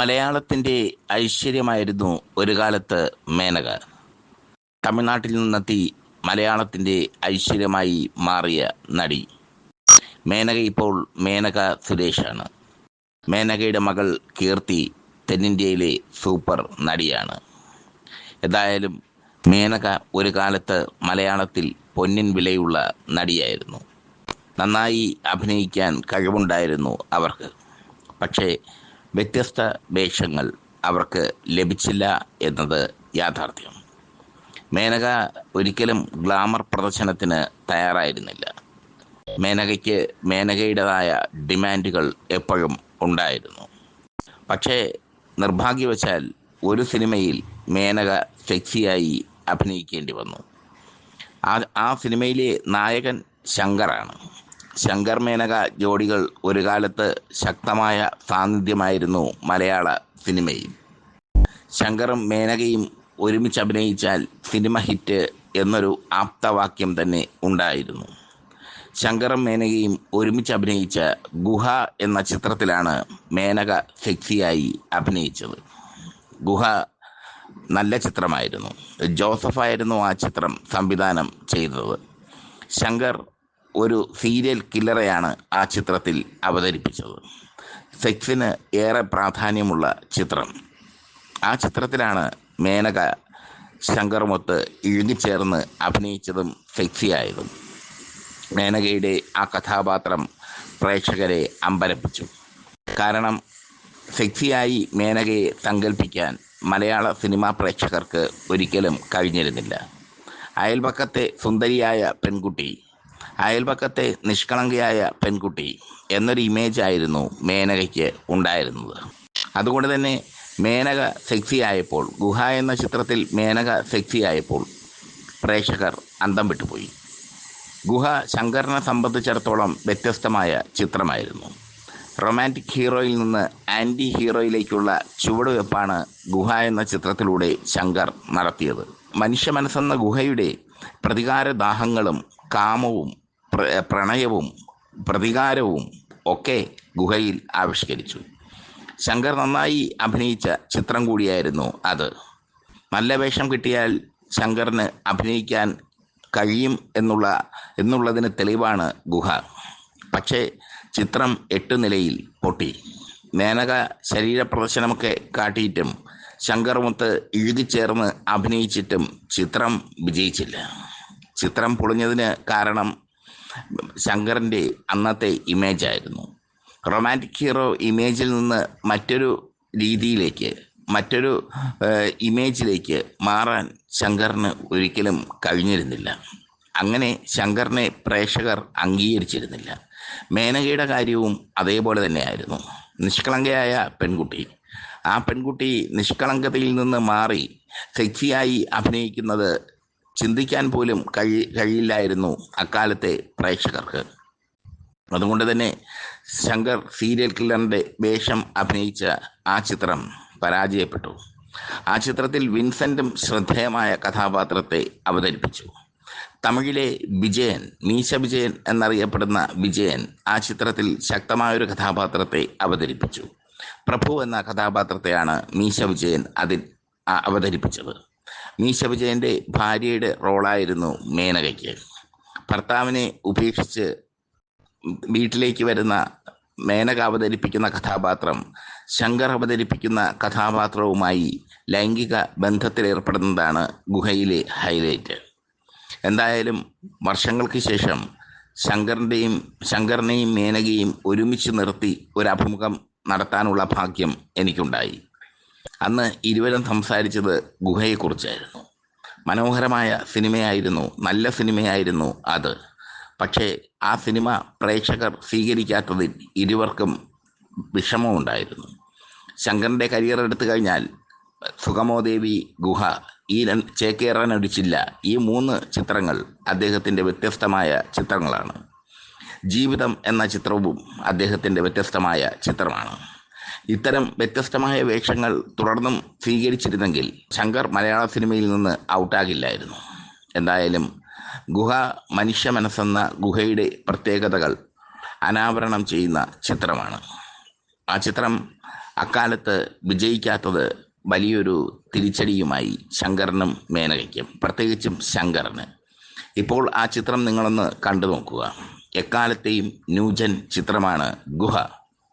മലയാളത്തിന്റെ ഐശ്വര്യമായിരുന്നു ഒരു കാലത്ത് മേനക. തമിഴ്നാട്ടിൽ നിന്നെത്തി മലയാളത്തിന്റെ ഐശ്വര്യമായി മാറിയ നടി. മേനക ഇപ്പോൾ മേനക സുരേഷാണ്. മേനകയുടെ മകൾ കീർത്തി തെന്നിന്ത്യയിലെ സൂപ്പർ നടിയാണ്. എന്തായാലും മേനക ഒരു കാലത്ത് മലയാളത്തിൽ പൊന്നിൻ വിലയുള്ള നടിയായിരുന്നു. നന്നായി അഭിനയിക്കാൻ കഴിവുണ്ടായിരുന്നു അവർക്ക്. പക്ഷേ വ്യത്യസ്ത വേഷങ്ങൾ അവർക്ക് ലഭിച്ചില്ല എന്നത് യാഥാർത്ഥ്യം. മേനക ഒരിക്കലും ഗ്ലാമർ പ്രദർശനത്തിന് തയ്യാറായിരുന്നില്ല. മേനകയ്ക്ക് മേനകയുടേതായ ഡിമാൻഡുകൾ എപ്പോഴും ഉണ്ടായിരുന്നു. പക്ഷേ നിർഭാഗ്യവശാൽ ഒരു സിനിമയിൽ മേനക സെക്സിയായി അഭിനയിക്കേണ്ടി വന്നു. ആ ആ സിനിമയിലെ നായകൻ ശങ്കറാണ്. ശങ്കർ മേനക ജോഡികൾ ഒരു കാലത്ത് ശക്തമായ സാന്നിധ്യമായിരുന്നു മലയാള സിനിമയിൽ. ശങ്കറും മേനകയും ഒരുമിച്ച് അഭിനയിച്ചാൽ സിനിമ ഹിറ്റ് എന്നൊരു ആപ്തവാക്യം തന്നെ ഉണ്ടായിരുന്നു. ശങ്കറും മേനകയും ഒരുമിച്ച് അഭിനയിച്ച ഗുഹ എന്ന ചിത്രത്തിലാണ് മേനക സെക്സിയായി അഭിനയിച്ചത്. ഗുഹ നല്ല ചിത്രമായിരുന്നു. ജോസഫായിരുന്നു ആ ചിത്രം സംവിധാനം ചെയ്തത്. ശങ്കർ ഒരു സീരിയൽ കില്ലറെയാണ് ആ ചിത്രത്തിൽ അവതരിപ്പിച്ചത്. സെക്സിന് ഏറെ പ്രാധാന്യമുള്ള ചിത്രം. ആ ചിത്രത്തിലാണ് മേനക ശങ്കർമൊത്ത് ഇഴുകിച്ചേർന്ന് അഭിനയിച്ചതും സെക്സിയായതും. മേനകയുടെ ആ കഥാപാത്രം പ്രേക്ഷകരെ അമ്പരപ്പിച്ചു. കാരണം സെക്സിയായി മേനകയെ സങ്കല്പിക്കാൻ മലയാള സിനിമാ പ്രേക്ഷകർക്ക് ഒരിക്കലും കഴിഞ്ഞിരുന്നില്ല. അയൽപക്കത്തെ സുന്ദരിയായ പെൺകുട്ടി അയൽപക്കത്തെ നിഷ്കളങ്കയായ പെൺകുട്ടി എന്നൊരു ഇമേജ് ആയിരുന്നു മേനകയ്ക്ക് ഉണ്ടായിരുന്നത്. അതുകൊണ്ട് തന്നെ മേനക സെക്സി ആയപ്പോൾ ഗുഹ എന്ന ചിത്രത്തിൽ മേനക സെക്സി ആയപ്പോൾ പ്രേക്ഷകർ അന്തം വിട്ടുപോയി. ഗുഹ ശങ്കറിനെ സംബന്ധിച്ചിടത്തോളം വ്യത്യസ്തമായ ചിത്രമായിരുന്നു. റൊമാന്റിക് ഹീറോയിൽ നിന്ന് ആന്റി ഹീറോയിലേക്കുള്ള ചുവടുവെപ്പാണ് ഗുഹ എന്ന ചിത്രത്തിലൂടെ ശങ്കർ നടത്തിയത്. മനുഷ്യ മനസ്സെന്ന ഗുഹയുടെ പ്രതികാരദാഹങ്ങളും കാമവും പ്രണയവും പ്രതികാരവും ഒക്കെ ഗുഹയിൽ ആവിഷ്കരിച്ചു. ശങ്കർ നന്നായി അഭിനയിച്ച ചിത്രം കൂടിയായിരുന്നു അത്. നല്ല വേഷം കിട്ടിയാൽ ശങ്കറിന് അഭിനയിക്കാൻ കഴിയും എന്നുള്ള എന്നുള്ളതിന് തെളിവാണ് ഗുഹ. പക്ഷേ ചിത്രം എട്ട് നിലയിൽ പൊട്ടി. മേനക ശരീരപ്രദർശനമൊക്കെ കാട്ടിയിട്ടും ശങ്കർ മുത്ത് ഇഴുകിച്ചേർന്ന് അഭിനയിച്ചിട്ടും ചിത്രം വിജയിച്ചില്ല. ചിത്രം പൊളിഞ്ഞതിന് കാരണം ശങ്കറിന്റെ അന്നത്തെ ഇമേജ് ആയിരുന്നു. റൊമാന്റിക് ഹീറോ ഇമേജിൽ നിന്ന് മറ്റൊരു രീതിയിലേക്ക് മറ്റൊരു ഇമേജിലേക്ക് മാറാൻ ശങ്കറിന് ഒരിക്കലും കഴിഞ്ഞിരുന്നില്ല. അങ്ങനെ ശങ്കറിനെ പ്രേക്ഷകർ അംഗീകരിച്ചിരുന്നില്ല. മേനകയുടെ കാര്യവും അതേപോലെ തന്നെയായിരുന്നു. നിഷ്കളങ്കയായ പെൺകുട്ടി. ആ പെൺകുട്ടി നിഷ്കളങ്കതയിൽ നിന്ന് മാറി സെക്സിയായി അഭിനയിക്കുന്നത് ചിന്തിക്കാൻ പോലും കഴി കഴിയില്ലായിരുന്നു അക്കാലത്തെ പ്രേക്ഷകർക്ക്. അതുകൊണ്ട് തന്നെ ശങ്കർ സീരിയൽ കില്ലറിന്റെ വേഷം അഭിനയിച്ച ആ ചിത്രം പരാജയപ്പെട്ടു. ആ ചിത്രത്തിൽ വിൻസെന്റും ശ്രദ്ധേയമായ കഥാപാത്രത്തെ അവതരിപ്പിച്ചു. തമിഴിലെ വിജയൻ മീശ വിജയൻ എന്നറിയപ്പെടുന്ന വിജയൻ ആ ചിത്രത്തിൽ ശക്തമായൊരു കഥാപാത്രത്തെ അവതരിപ്പിച്ചു. പ്രഭു എന്ന കഥാപാത്രത്തെയാണ് മീശ വിജയൻ അതിൽ അവതരിപ്പിച്ചത്. മീശ വിജയന്റെ ഭാര്യയുടെ റോളായിരുന്നു മേനകയ്ക്ക്. ഭർത്താവിനെ ഉപേക്ഷിച്ച് വീട്ടിലേക്ക് വരുന്ന മേനക അവതരിപ്പിക്കുന്ന കഥാപാത്രം ശങ്കർ അവതരിപ്പിക്കുന്ന കഥാപാത്രവുമായി ലൈംഗിക ബന്ധത്തിലേർപ്പെടുന്നതാണ് ഗുഹയിലെ ഹൈലൈറ്റ്. എന്തായാലും വർഷങ്ങൾക്ക് ശേഷം ശങ്കറിന്റെയും ശങ്കറിനെയും മേനകയും ഒരുമിച്ച് നിർത്തി ഒരു അഭിമുഖം നടത്താനുള്ള ഭാഗ്യം എനിക്കുണ്ടായി. അന്ന് ഇരുവരും സംസാരിച്ചത് ഗുഹയെക്കുറിച്ചായിരുന്നു. മനോഹരമായ സിനിമയായിരുന്നു നല്ല സിനിമയായിരുന്നു അത്. പക്ഷേ ആ സിനിമ പ്രേക്ഷകർ സ്വീകരിക്കാത്തതിൽ ഇരുവർക്കും വിഷമമുണ്ടായിരുന്നു. ശങ്കറിന്റെ കരിയർ എടുത്തു കഴിഞ്ഞാൽ സുഗമോദേവി ഗുഹ ഈ ചേക്കേറാൻ അടിച്ചില്ല ഈ മൂന്ന് ചിത്രങ്ങൾ അദ്ദേഹത്തിന്റെ വ്യത്യസ്തമായ ചിത്രങ്ങളാണ്. ജീവിതം എന്ന ചിത്രവും അദ്ദേഹത്തിന്റെ വ്യത്യസ്തമായ ചിത്രമാണ്. ഇത്തരം വ്യത്യസ്തമായ വേഷങ്ങൾ തുടർന്നും സ്വീകരിച്ചിരുന്നെങ്കിൽ ശങ്കർ മലയാള സിനിമയിൽ നിന്ന് ഔട്ടാകില്ലായിരുന്നു. എന്തായാലും ഗുഹ മനുഷ്യ മനസ്സെന്ന ഗുഹയുടെ പ്രത്യേകതകൾ അനാവരണം ചെയ്യുന്ന ചിത്രമാണ്. ആ ചിത്രം അക്കാലത്ത് വിജയിക്കാത്തത് വലിയൊരു തിരിച്ചടിയുമായി ശങ്കറിനും മേനകയ്ക്കും പ്രത്യേകിച്ചും ശങ്കറിന്. ഇപ്പോൾ ആ ചിത്രം നിങ്ങളൊന്ന് കണ്ടു നോക്കുക എക്കാലത്തെയും ന്യൂജൻ ചിത്രമാണ് ഗുഹ.